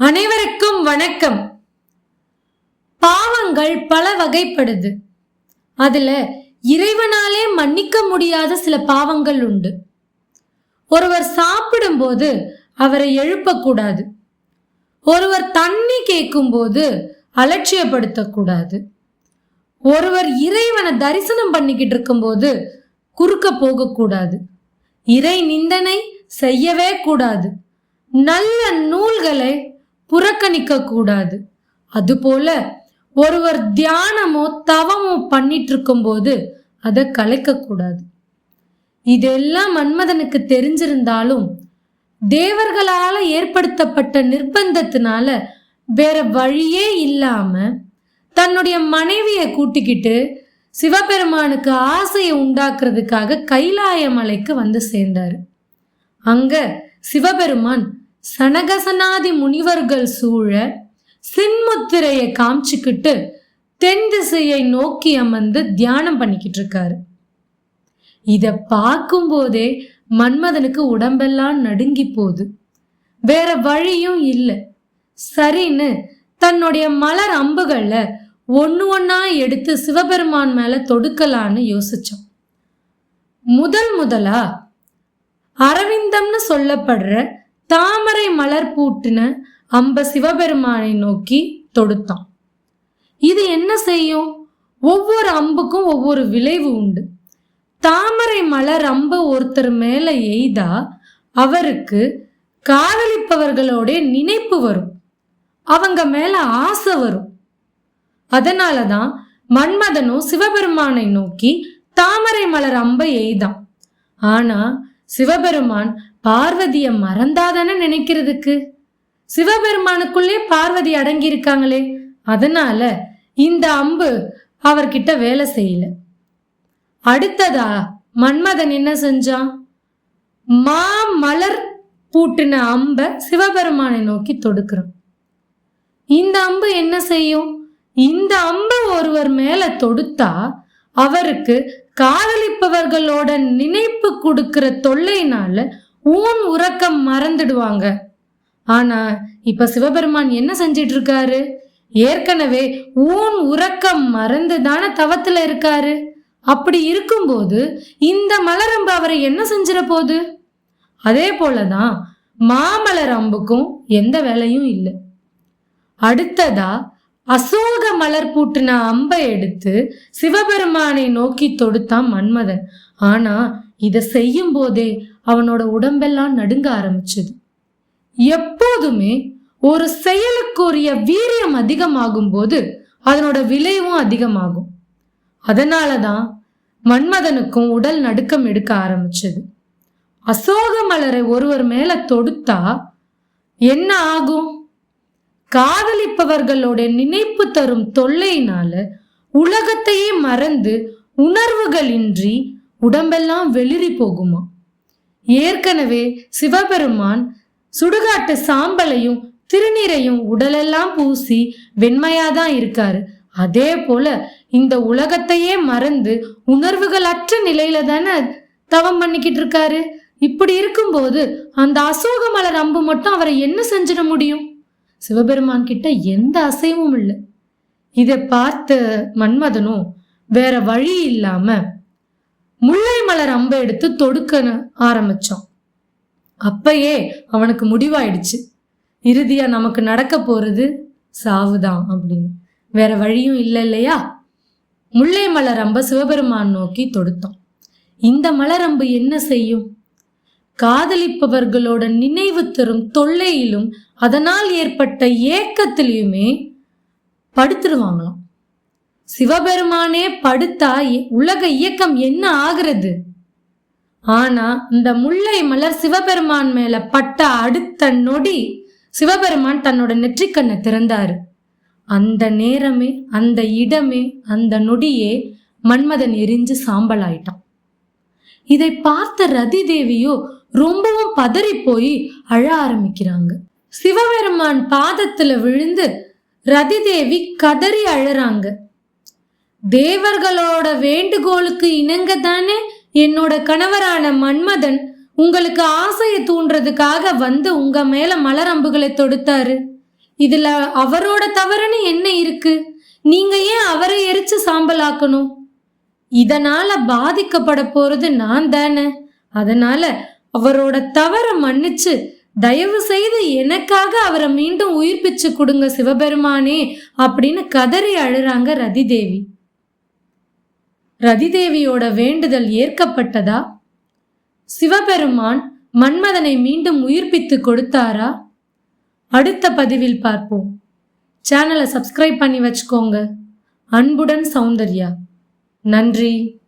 அனைவருக்கும் வணக்கம். பாவங்கள் பல வகைப்படுது. அதுல இறைவனாலே மன்னிக்க முடியாத சில பாவங்கள் உண்டு. ஒருவர் சாப்பிடும்போது அவரை எழுப்பக்கூடாது. ஒருவர் தண்ணி கேட்கும்போது அலட்சியப்படுத்தக்கூடாது. ஒருவர் இறைவனை தரிசனம் பண்ணிக்கிட்டு இருக்கும்போது குறுக்க போகக்கூடாது. இறை நிந்தனை செய்யவே கூடாது. நல்ல நூல்களை புறக்கணிக்க கூடாது அதுபோல ஒருவர் தியானமோ தவமோ பண்ணிட்டு இருக்கும்போது அதை கலைக்க கூடாது இதெல்லாம் மன்மதனுக்கு தெரிஞ்சிருந்தாலும் தேவர்களால ஏற்படுத்தப்பட்ட நிர்பந்தத்தினால வேற வழியே இல்லாம தன்னுடைய மனைவியை கூட்டிக்கிட்டு சிவபெருமானுக்கு ஆசையை உண்டாக்குறதுக்காக கைலாய மலைக்கு வந்து சேர்ந்தாரு. அங்க சிவபெருமான் சனகசனாதி முனிவர்கள் சூழ சின்முத்திரையை காமிச்சுக்கிட்டு தென் திசையை நோக்கி அமர்ந்து தியானம் பண்ணிக்கிட்டு இருக்காரு. இத பார்க்கும்போதே மன்மதனுக்கு உடம்பெல்லாம் நடுங்கி போகுது. வேற வழியும் இல்லை. சரின்னு தன்னுடைய மலர் அம்புகள்ல ஒன்று ஒன்றா எடுத்து சிவபெருமான் மேல தொடுக்கலான்னு யோசிச்சோம் முதல் முதலா அரவிந்தம்னு சொல்லப்படுற தாமரை மலர் பூட்டின அம்ப சிவபெருமானை நோக்கி தொடுத்தான். இது என்ன செய்யும்? ஒவ்வொரு அம்புக்கும் ஒவ்வொரு விளைவு உண்டு. தாமரை மலர் அம்பு ஒருத்தர் மேல எய்தா அவருக்கு காதலிப்பவர்களோடைய நினைப்பு வரும். அவங்க மேல ஆசை வரும். அதனால தான் மன்மதனும் சிவபெருமானை நோக்கி தாமரை மலர் அம்பை எய்தான். ஆனா சிவபெருமான் பார்வதிய மறந்தாதானே நினைக்கிறதுக்கு? சிவபெருமானுக்குள்ளே பார்வதி அடங்கி இருக்காங்களே அதனால இந்த அம்பு அவர்கிட்ட வேலை செய்யல. அடுத்ததா மன்மதன் என்ன செஞ்சான்? மா மலர் பூட்டின அம்ப சிவபெருமானை நோக்கி தொடுக்கிறான். இந்த அம்பு என்ன செய்யும்? இந்த அம்பு ஒருவர் மேல தொடுத்தா அவருக்கு காதலிப்பவர்களோட நினைப்பு கொடுக்கிற தொல்லைனால ஊன் உறக்கம் மறந்துடுவாங்க. ஆனா இப்ப சிவபெருமான் என்ன செஞ்சிட்டு இருக்காரு ஏற்கனவே ஊன் உறக்கம் மறந்து தானே தவத்துல இருக்காரு. அப்படி இருக்கும்போது இந்த மலரம்பு அவரை என்ன செஞ்சிட போகுது அதே போலதான் மாமலர் அம்புக்கும் எந்த வேலையும் இல்லை. அடுத்ததா அசோக மலர் பூட்டின அம்பை எடுத்து சிவபெருமானை நோக்கி தொடுத்தான் மன்மதன். ஆனா இதை செய்யும் போதே அவனோட உடம்பெல்லாம் நடுங்க ஆரம்பிச்சது. எப்போதுமே ஒரு செயலுக்குரிய வீரியம் அதிகமாகும் போது அதனோட விளைவும் அதிகமாகும். அதனால தான் மன்மதனுக்கும் உடல் நடுக்கம் எடுக்க ஆரம்பிச்சது. அசோக மலரை ஒருவர் மேல தொடுத்தா என்ன ஆகும்? காதலிப்பவர்களோட நினைப்பு தரும் தொல்லையினால உலகத்தையே மறந்து உணர்வுகளின்றி உடம்பெல்லாம் வெளிரி போகுமா ஏற்கனவே சிவபெருமான் சுடுகாட்டு சாம்பலையும் திருநீரையும் உடலெல்லாம் பூசி வெண்மையாதான் இருக்காரு. அதே போல இந்த உலகத்தையே மறந்து உணர்வுகள் அற்ற நிலையில தானே தவம் பண்ணிக்கிட்டு இருக்காரு. இப்படி இருக்கும்போது அந்த அசோக மலர் அம்பு மட்டும் அவரை என்ன செஞ்சிட முடியும்? சிவபெருமான் கிட்ட எந்த அசைவும் இல்லை. இதை பார்த்த மன்மதனும் வேற வழி இல்லாம முல்லை மலர் அம்பை எடுத்து தொடுக்க ஆரம்பிச்சான். அப்பயே அவனுக்கு முடிவாயிடுச்சு. இறுதியா நமக்கு நடக்க போறது சாவுதான் அப்படின்னு. வேற வழியும் இல்லை இல்லையா? முல்லை மலரம்ப சிவபெருமான் நோக்கி தொடுத்தான். இந்த மலரம்பு என்ன செய்யும்? காதலிப்பவர்களோட நினைவு தரும் தொல்லையிலும் அதனால் ஏற்பட்ட ஏக்கத்திலையுமே படுத்துருவாங்களாம். சிவபெருமானே படுத்தா உலக இயக்கம் என்ன ஆகிறது? ஆனா இந்த முல்லை மலர் சிவபெருமான் மேல பட்ட அடுத்த நொடி சிவபெருமான் தன்னோட நெற்றிக்கண்ணை திறந்தாரு. அந்த நேரமே அந்த இடமே அந்த நொடியே மன்மதன் எரிஞ்சு சாம்பலாயிட்டான். இதை பார்த்த ரதி தேவியோ ரொம்பவும் பதறி போய் அழ ஆரம்பிக்கிறாங்க. சிவபெருமான் பாதத்துல விழுந்து ரதி தேவி கதறி அழறாங்க. தேவர்களோட வேண்டுகோளுக்கு இணங்க தானே என்னோட கணவரான மன்மதன் உங்களுக்கு ஆசையை தூண்டுறதுக்காக வந்து உங்க மேல மலரம்புகளை தொடுத்தாரு. இதுல அவரோட தவறுன்னு என்ன இருக்கு? நீங்க ஏன் அவரை எரிச்சு சாம்பலாக்கணும்? இதனால பாதிக்கப்பட போறது நான் தானே. அதனால அவரோட தவற மன்னிச்சு தயவு செய்து எனக்காக அவரை மீண்டும் உயிர்ப்பிச்சு கொடுங்க சிவபெருமானே அப்படின்னு கதறி அழுறாங்க ரதிதேவி. ரதிதேவியோட வேண்டுதல் ஏற்கப்பட்டதா? சிவபெருமான் மன்மதனை மீண்டும் உயிர்ப்பித்து கொடுத்தாரா? அடுத்த பதிவில் பார்ப்போம். சேனலை சப்ஸ்கிரைப் பண்ணி வச்சுக்கோங்க. அன்புடன் சௌந்தர்யா. நன்றி.